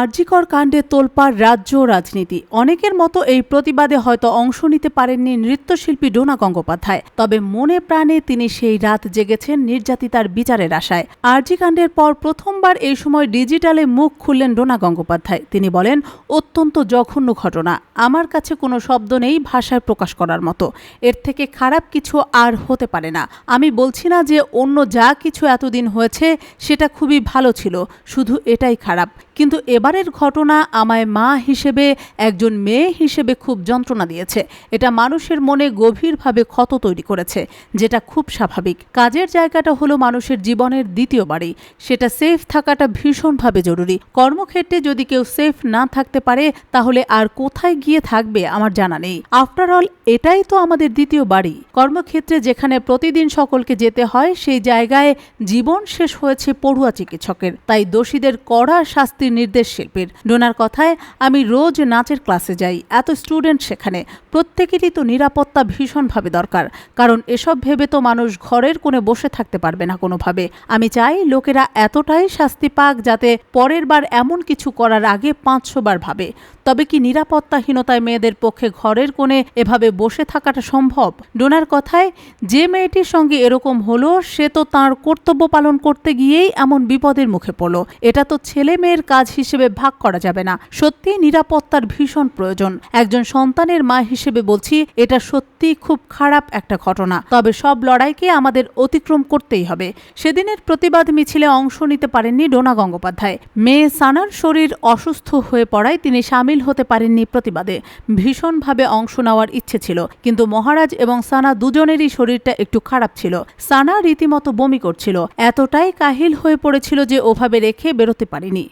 আরজিকর কাণ্ডে তোলপাড় রাজ্য রাজনীতি। অনেকের মতো এই প্রতিবাদে হয়তো অংশ নিতে পারেননি নৃত্যশিল্পী ডোনা গঙ্গোপাধ্যায়। তবে মনে প্রাণে তিনি সেই রাত জেগেছেন নির্যাতিতার বিচারের আশায়। আরজি কাণ্ডের পর প্রথমবার এই সময় ডিজিটালে মুখ খুললেন ডোনা গঙ্গোপাধ্যায়। তিনি বলেন, অত্যন্ত জঘন্য ঘটনা। আমার কাছে কোনো শব্দ নেই ভাষায় প্রকাশ করার মতো। এর থেকে খারাপ কিছু আর হতে পারে না। আমি বলছি না যে অন্য যা কিছু এতদিন হয়েছে সেটা খুবই ভালো ছিল। শুধু এটাই খারাপ। কিন্তু এবারের ঘটনা আমায় মা হিসেবে, একজন মেয়ে হিসেবে খুব যন্ত্রণা দিয়েছে। এটা মানুষের মনে গভীরভাবে ক্ষত তৈরি করেছে, যেটা খুব স্বাভাবিক। কাজের জায়গাটা হলো মানুষের জীবনের দ্বিতীয় বাড়ি। সেটা সেফ থাকাটা ভীষণভাবে জরুরি। কর্মক্ষেত্রে যদি কেউ সেফ না থাকতে পারে, তাহলে আর কোথায় গিয়ে থাকবে আমার জানা নেই। আফটার অল এটাই তো আমাদের দ্বিতীয় বাড়ি। কর্মক্ষেত্রে যেখানে প্রতিদিন সকলকে যেতে হয়, সেই জায়গায় জীবন শেষ হয়েছে পড়ুয়া চিকিৎসকের। তাই দোষীদের কড়া শাস্তির নির্দেশ শিল্পীর। ডোনার কথায়, আমি রোজ নাচের ক্লাসে যাই। এত স্টুডেন্ট সেখানে। প্রত্যেকেরই তো নিরাপত্তা ভীষণভাবে দরকার। কারণ এসব ভেবে তো মানুষ ঘরের কোণে বসে থাকতে পারবে না কোনোভাবে। আমি চাই লোকেরা এতটাই শাস্তি পাক যাতে পরের বার এমন কিছু করার আগে পাঁচশো বার ভাবে। তবে কি নিরাপত্তাহীনতায় মেয়েদের পক্ষে ঘরের কোণে এভাবে বসে থাকাটা সম্ভব? ডোনার কথায়, যে মেয়েটির সঙ্গে এরকম হলো, সে তো তার কর্তব্য পালন করতে গিয়েই এমন বিপদের মুখে পড়ল। এটা তো ছেলে মেয়ের কাজ হিসেবে ভাগ করা যাবে না। সত্যি নিরাপত্তার ভীষণ প্রয়োজন। একজন সন্তানের মা হিসেবে বলছি, এটা সত্যি খুব খারাপ একটা ঘটনা। তবে সব লড়াইকে আমাদের অতিক্রম করতেই হবে। সেদিনের প্রতিবাদ মিছিলে অংশ নিতে পারেননি ডোনা গঙ্গোপাধ্যায়। মেয়ে সানার শরীর অসুস্থ হয়ে পড়ায় তিনি সামিল হতে পারেননি প্রতিবাদে। ভীষণভাবে অংশ নেওয়ার ইচ্ছে ছিল, কিন্তু মহারাজ এবং সানা দুজনেরই শরীরটা একটু খারাপ ছিল। সানা রীতিমতো বমি করছিল। এতটাই কাহিল হয়ে পড়েছিল যে ওভাবে রেখে বেরোতে পারেনি।